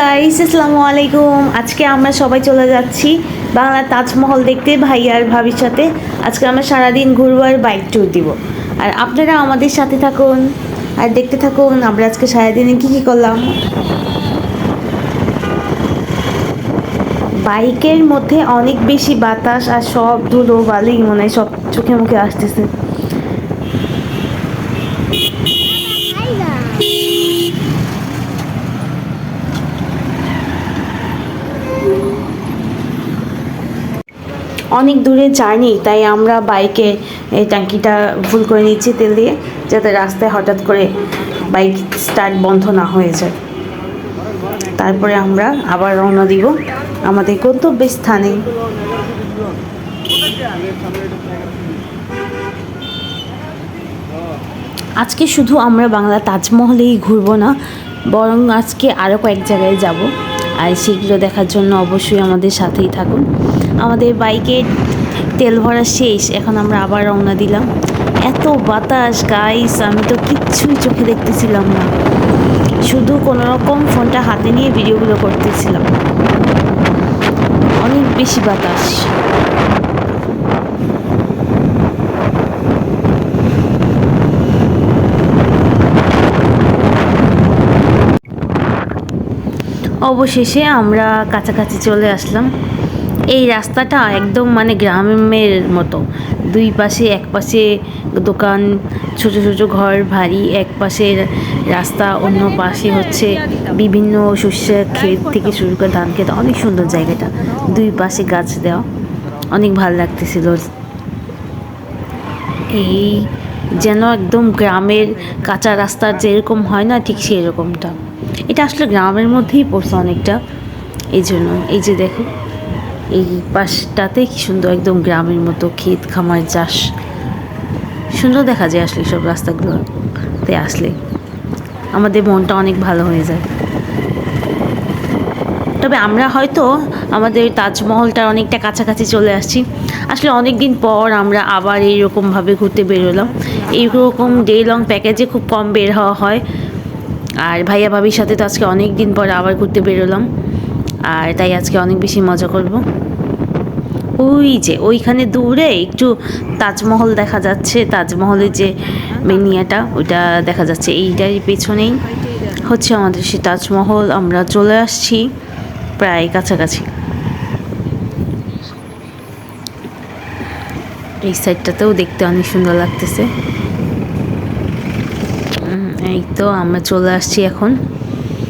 Guys আসসালামু আলাইকুম। আজকে আমরা সবাই চলে যাচ্ছি বাংলা তাজমহল দেখতে ভাই আর ভাবির সাথে। আজকে আমরা সারাদিন ঘুরবো আর বাইক ট্যুর দিব। আর আপনারা আমাদের সাথে থাকুন, আর দেখতে থাকুন, আমরা আজকে সারাদিনে কী কী করলাম। বাইকের মধ্যে অনেক বেশি বাতাস আর সব ধুলো বালি মনে হয় সব চোখে মুখে আসতেছে। অনেক দূরে জার্নি, তাই আমরা বাইকে এই ট্যাঙ্কিটা ফুল করে নিচ্ছি তেল দিয়ে, যাতে রাস্তায় হঠাৎ করে বাইক স্টার্ট বন্ধ না হয়ে যায়। তারপরে আমরা আবার রওনা দিব আমাদের গন্তব্য স্থানে। আজকে শুধু আমরা বাংলা তাজমহলেই ঘুরবো না, বরং আজকে আরও কয়েক জায়গায় যাব। আর সেগুলো দেখার জন্য অবশ্যই আমাদের সাথেই থাকুন। আমাদের বাইকের তেল ভরা শেষ, এখন আমরা আবার রওনা দিলাম। এত বাতাস গাইস আমি তো কিচ্ছুই চোখে দেখতেছিলাম না। শুধু কোনো রকম ফোনটা হাতে নিয়ে ভিডিওগুলো করতেছিলাম। অনেক বেশি বাতাস। অবশেষে আমরা কাছাকাছি চলে আসলাম। এই রাস্তাটা একদম মানে গ্রামের মতো। দুই পাশে এক পাশে দোকান, ছোট ছোট ঘর, ভারী এক পাশে রাস্তা, অন্য পাশে হচ্ছে বিভিন্ন শস্যের ক্ষেত থেকে শুরু করে ধান ক্ষেত। অনেক সুন্দর জায়গাটা। দুই পাশে গাছ দেওয়া। অনেক ভালো লাগতেছিল। এই যেন একদম গ্রামের কাঁচা রাস্তার যেরকম হয় না, ঠিক সেই রকমটা এটা আসলে গ্রামের মধ্যেই পড়ছে অনেকটা। এই জন্য, এই যে দেখো, এই পাশটাতে কি সুন্দর একদম গ্রামের মতো ক্ষেত খামার চাষ। সুন্দর দেখা যায় আসলে সব রাস্তাগুলোতে আসলে। আমাদের মনটা অনেক ভালো হয়ে যায়। তবে আমরা হয়তো আমাদের তাজমহলটার অনেকটা কাছাকাছি চলে আসছি। আসলে অনেক দিন পর আমরা আবার এইরকমভাবে ঘুরতে বেরোলাম। এইরকম ডে লং প্যাকেজে খুব কম বের হওয়া হয়। আর ভাইয়া ভাবির সাথে তো আজকে অনেক দিন পর আবার ঘুরতে বেরোলাম। আর তাই আজকে অনেক বেশি মজা করব। ওই যে ওইখানে দূরে একটু তাজমহল দেখা যাচ্ছে। তাজমহলের যে মেনিয়াটা ওইটা দেখা যাচ্ছে। এইটারই পেছনেই হচ্ছে আমাদের সে তাজমহল। আমরা চলে আসছি প্রায় কাছাকাছি। এই সাইডটাতেও দেখতে অনেক সুন্দর লাগতেছে। এই তো আমরা চলে আসছি এখন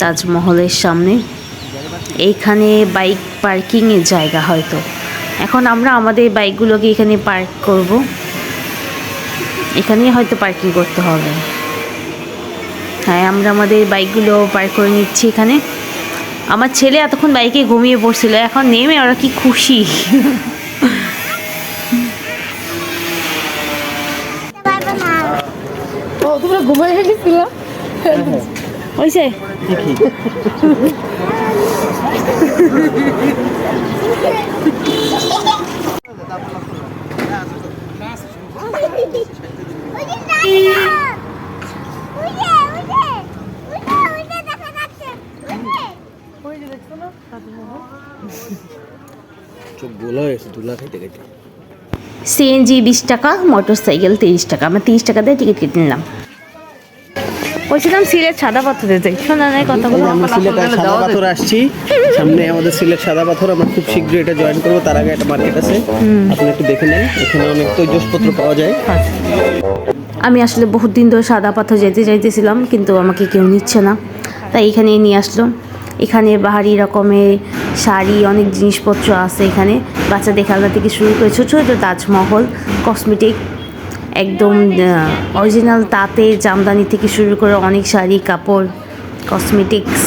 তাজমহলের সামনে। এইখানে বাইক পার্কিংয়ের জায়গা হয়তো। এখন আমরা আমাদের বাইকগুলোকে এখানে পার্ক করব। এখানেই হয়তো পার্কিং করতে হবে। হ্যাঁ আমরা আমাদের বাইকগুলো পার্ক করে নিচ্ছি এখানে। আমার ছেলে এতক্ষণ বাইকে ঘুমিয়ে পড়ছিল, এখন নেমে ওরা কি খুশি? ঘুমাই গেছিল হয়েছে সিএনজি বিশ টাকা মোটর সাইকেল তিরিশ টাকা। আমরা তিরিশ টাকা দিয়ে টিকিট কেটে নিলাম। বলছিলাম সিলেট সাদা পাথরে যাই। শোনা নাই কথাগুলো। আমরা সিলেট সাদা পাথর আসছি। সামনে আমাদের সিলেট সাদা পাথর আমরা খুব শীঘ্রই এটা জয়েন করব। তার আগে একটা মার্কেট আছে। আপনি একটু দেখে নেন। এখানে অনেক তৈজসপত্র পাওয়া যায়। আমি আসলে বহুত দিন ধরে সাদা পাথর যেতে যাইতেছিলাম কিন্তু আমাকে কেউ নিচ্ছে না। তাই এখানেই নিয়ে আসলো। এখানে বাহারি রকমের শাড়ি অনেক জিনিসপত্র আছে এখানে। বাচ্চাদের খেলনা থেকে শুরু করে ছোটো ছোটো তাজমহল কসমেটিক একদম অরিজিনাল তাঁতে জামদানি থেকে শুরু করে অনেক শাড়ি, কাপড় কসমেটিক্স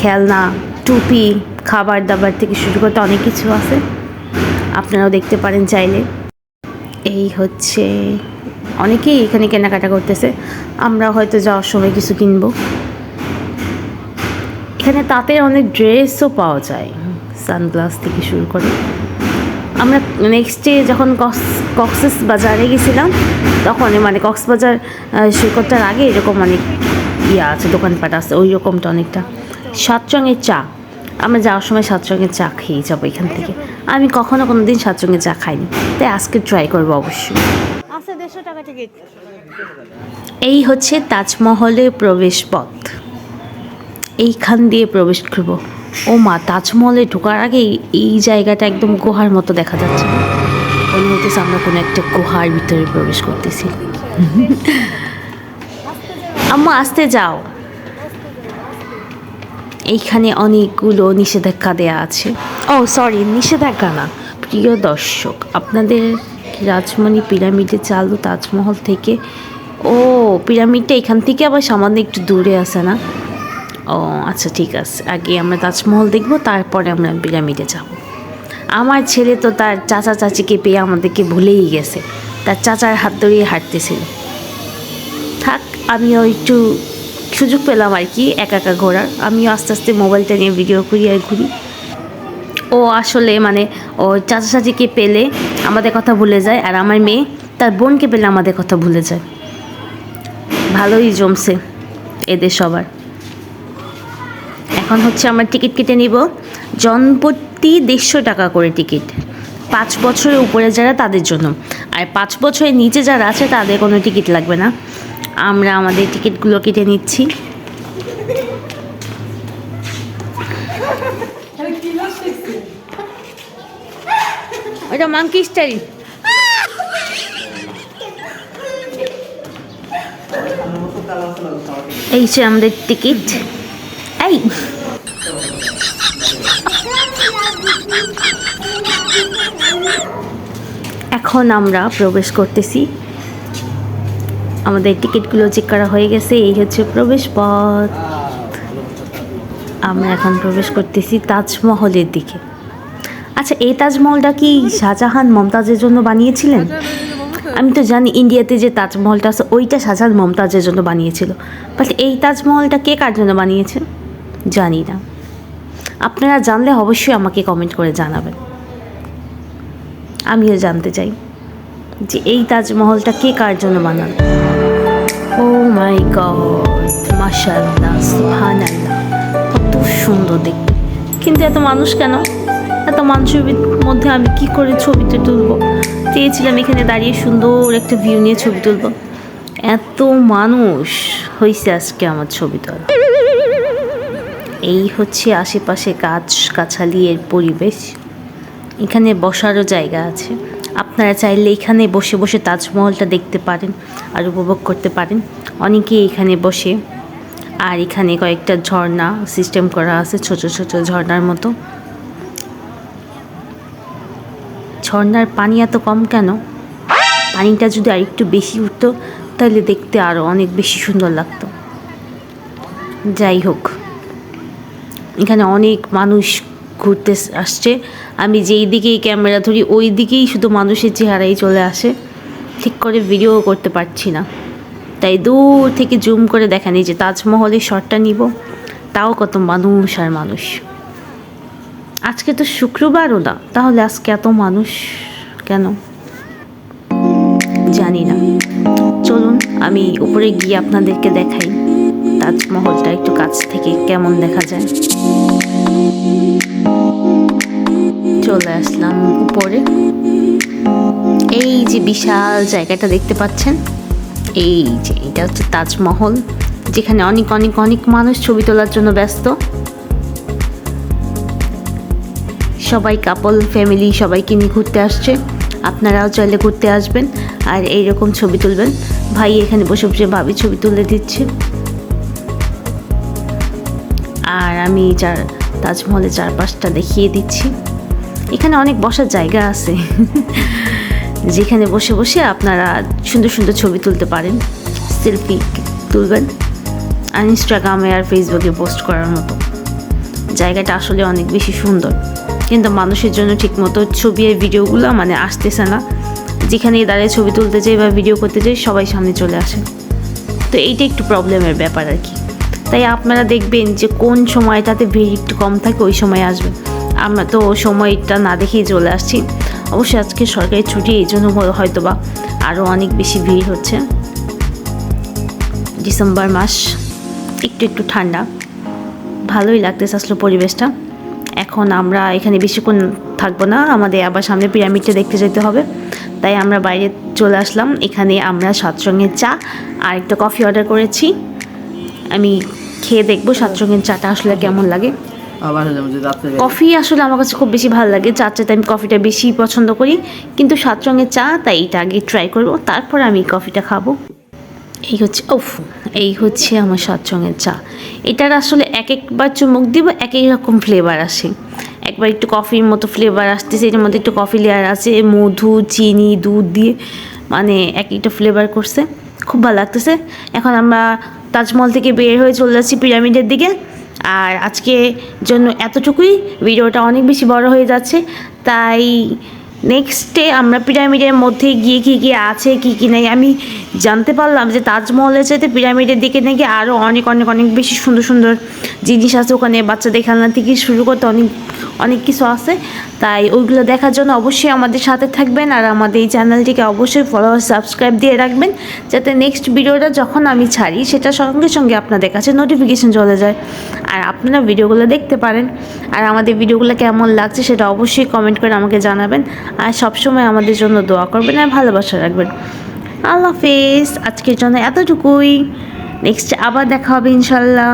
খেলনা, টুপি, খাবার দাবার থেকে শুরু করতে অনেক কিছু আছে। আপনারাও দেখতে পারেন চাইলে। এই হচ্ছে, অনেকেই এখানে কেনাকাটা করতেছে। আমরা হয়তো যাওয়ার সময় কিছু কিনবো। এখানে তাঁতের অনেক ড্রেসও পাওয়া যায়, সানগ্লাস থেকে শুরু করে। আমরা নেক্সট ডে যখন কক্স কক্সেস বাজারে গেছিলাম তখন মানে কক্সবাজার সৈকতটার আগে এরকম অনেক ইয়ে আছে দোকানপাট আছে ওই রকমটা অনেকটা। সাত রঙের চা। আমরা যাওয়ার সময় সাতসঙ্গে চা খেয়ে যাব এখান থেকে। আমি কখনো কোনো দিন সাতসঙ্গে চা খাইনি। তাই আজকে ট্রাই করব অবশ্যই। টাকা টিকিট এই হচ্ছে তাজমহলের প্রবেশ পথ। এইখান দিয়ে প্রবেশ করব। ও মা, তাজমহলে ঢোকার আগে এই জায়গাটা একদম গুহার মতো দেখা যাচ্ছে। মনে হতেছে আমরা কোনো একটা গুহার ভিতরে প্রবেশ করতেছি। আম্মা, আসতে যাও। এইখানে অনেকগুলো নিষেধাজ্ঞা দেয়া আছে। ও সরি নিষেধাজ্ঞা না। প্রিয় দর্শক, আপনাদের রাজমণি পিরামিডে চালু তাজমহল থেকে ও, পিরামিডটা এখান থেকে আবার সামান্য একটু দূরে আছে না? ও আচ্ছা ঠিক আছে। আগে আমরা তাজমহল দেখব, তারপরে আমরা পিরামিডে যাব। আমার ছেলে তো তার চাচা চাচিকে পেয়ে আমাদেরকে ভুলেই গেছে। তার চাচার হাত ধরিয়ে হাঁটতেছিল। থাক, আমিও একটু সুযোগ পেলাম আর কি, একা একা ঘোরার। আমিও আস্তে আস্তে মোবাইলটা নিয়ে ভিডিও করি আর ঘুরি। ও আসলে মানে ও চাচা চাচিকে পেলে আমাদের কথা ভুলে যায় আর আমার মেয়ে তার বোনকে পেলে আমাদের কথা ভুলে যায়। ভালোই জমছে এদের সবার। এখন হচ্ছে আমরা টিকিট কেটে নিব। জনপ্রতি দেড়শো টাকা করে টিকিট। পাঁচ বছরের উপরে যারা তাদের জন্য। আর পাঁচ বছরের নিচে যারা আছে, তাদের কোনো টিকিট লাগবে না। আমরা আমাদের টিকিটগুলো কেটে নিচ্ছি। ওটা মাঙ্কি স্টাইল এই যে আমাদের টিকিট। এই। এখন আমরা প্রবেশ করতেছি। আমাদের টিকিটগুলো চেক করা হয়ে গেছে, এই হচ্ছে প্রবেশ পথ। আমরা এখন প্রবেশ করতেছি তাজমহলের দিকে। আচ্ছা এই তাজমহলটা কি শাহজাহান মমতাজের জন্য বানিয়েছিলেন? আমি তো জানি ইন্ডিয়াতে যে তাজমহলটা আছে, ওইটা শাহজাহান মমতাজের জন্য বানিয়েছিল। বাট এই তাজমহলটা কে কার জন্য বানিয়েছে? জানি না। আপনারা জানলে অবশ্যই আমাকে কমেন্ট করে জানাবেন। আমিও জানতে চাই যে এই তাজমহলটা কে কার জন্য বানান ও মাই কত সুন্দর দেখতে। কিন্তু এত মানুষ কেন? এত মানুষের মধ্যে আমি কি করে ছবিটা তুলবো? চেয়েছিলাম এখানে দাঁড়িয়ে সুন্দর একটা ভিউ নিয়ে ছবি তুলবো। এত মানুষ হয়েছে আজকে আমার ছবি তোলা। এই হচ্ছে আশেপাশে গাছ গাছালি এর পরিবেশ। এখানে বসারও জায়গা আছে। আপনারা চাইলে এখানে বসে বসে তাজমহলটা দেখতে পারেন আর উপভোগ করতে পারেন। অনেকেই এখানে বসে। আর এখানে কয়েকটা ঝর্ণা সিস্টেম করা আছে ছোট ছোট ঝর্ণার মতো। ঝর্ণার পানি এত কম কেন? পানিটা যদি আরেকটু বেশি উঠতো, তাহলে দেখতে আরও অনেক বেশি সুন্দর লাগতো। যাই হোক, এখানে অনেক মানুষ ঘুরতে আসছে। আমি যেই দিকেই ক্যামেরা ধরি, ওই দিকেই শুধু মানুষের চেহারাই চলে আসে। ঠিক করে ভিডিও করতে পারছি না। তাই দূর থেকে জুম করে দেখানি যে তাজমহলের শটটা নিব। তাও কত মানুষ আর মানুষ। আজকে তো শুক্রবারও না। তাহলে আজকে এত মানুষ কেন? জানি না। চলুন, আমি উপরে গিয়ে আপনাদেরকে দেখাই। তাজমহলটা একটু কাছ থেকে কেমন দেখা যায়। চলে আসলাম উপরে। এই যে বিশাল জায়গাটা দেখতে পাচ্ছেন, এই যে এটা হচ্ছে তাজমহল, যেখানে অনেক অনেক অনেক মানুষ ছবি তোলার জন্য ব্যস্ত। সবাই কাপল ফ্যামিলি সবাইকে নিয়ে ঘুরতে আসছে। আপনারাও চাইলে ঘুরতে আসবেন আর এইরকম ছবি তুলবেন। ভাই এখানে বসে বসে ভাবি ছবি তুলে দিচ্ছে। আর আমি চার তাজমহলের চারপাশটা দেখিয়ে দিচ্ছি। এখানে অনেক বসার জায়গা আছে। যেখানে বসে বসে আপনারা সুন্দর সুন্দর ছবি তুলতে পারেন। সেলফি, তুলবেন। আর ইনস্টাগ্রামে আর ফেসবুকে পোস্ট করার মতো। জায়গাটা আসলে অনেক বেশি সুন্দর। কিন্তু মানুষের জন্য ঠিকমতো ছবি আর ভিডিওগুলো মানে আসতেছে না। যেখানে দাঁড়িয়ে ছবি তুলতে যাই বা ভিডিও করতে যাই, সবাই সামনে চলে আসে। তো এইটা একটু প্রবলেমের ব্যাপার আর কি। তাই আপনারা দেখবেন যে কোন সময়টাতে ভিড় একটু কম থাকে, ওই সময় আসবে। আমরা তো সময়টা না দেখেই চলে আসছি। অবশ্যই আজকে সরকারি ছুটি, এই জন্য হয়তো বা আরও অনেক বেশি ভিড় হচ্ছে। ডিসেম্বর মাস, একটু একটু ঠান্ডা। ভালোই লাগতেছে আসলে পরিবেশটা। এখন আমরা এখানে বেশিক্ষণ থাকব না, আমাদের আবার সামনে পিরামিডটা দেখতে যেতে হবে। তাই আমরা বাইরে চলে আসলাম। এখানে আমরা সাত রঙের চা আর একটা কফি অর্ডার করেছি। আমি খেয়ে দেখব সাত রঙের চাটা আসলে কেমন লাগে। কফি আসলে আমার কাছে খুব বেশি ভালো লাগে চার চাতে আমি কফিটা বেশি পছন্দ করি কিন্তু সাত রঙের চা তাই এটা আগে ট্রাই করব তারপর আমি কফিটা খাব। এই হচ্ছে ওফ এই হচ্ছে আমার সাত রঙের চা। এটার আসলে এক একবার চুমুক দিব এক এক রকম ফ্লেভার আসে। একবার একটু কফির মতো ফ্লেভার আসতেছে এটার মধ্যে একটু কফি লেয়ার আছে মধু চিনি দুধ দিয়ে মানে এক একটা ফ্লেভার করছে। খুব ভালো লাগতেছে। এখন আমরা তাজমহল থেকে বের হয়ে চলে যাচ্ছি পিরামিডের দিকে। আর আজকে জন্য এতটুকুই। ভিডিওটা অনেক বেশি বড় হয়ে যাচ্ছে। তাই নেক্সটে আমরা পিরামিডের মধ্যে গিয়ে কী কী আছে, কী কী নেই, আমি জানতে পারলাম যে তাজমহলের চাইতে পিরামিডের দিকে নাকি আরও অনেক অনেক অনেক বেশি সুন্দর সুন্দর জিনিস আছে ওখানে। বাচ্চাদের খেলনা থেকে শুরু করতে অনেক অনেক কিছু আছে। তাই ওইগুলো দেখার জন্য অবশ্যই আমাদের সাথে থাকবেন আর আমাদের এই চ্যানেলটিকে অবশ্যই ফলো সাবস্ক্রাইব দিয়ে রাখবেন, যাতে নেক্সট ভিডিওটা যখন আমি ছাড়ি, সেটা সঙ্গে সঙ্গে আপনাদের কাছে নোটিফিকেশন চলে যায়। আর আপনারা ভিডিওগুলো দেখতে পারেন। আর আমাদের ভিডিওগুলো কেমন লাগছে সেটা অবশ্যই কমেন্ট করে আমাকে জানাবেন। আর সবসময় আমাদের জন্য দোয়া করবেন আর ভালোবাসা রাখবেন। আল্লাহ হাফেজ। আজকের জন্য এতটুকুই। নেক্সট আবার দেখা হবে ইনশাল্লাহ।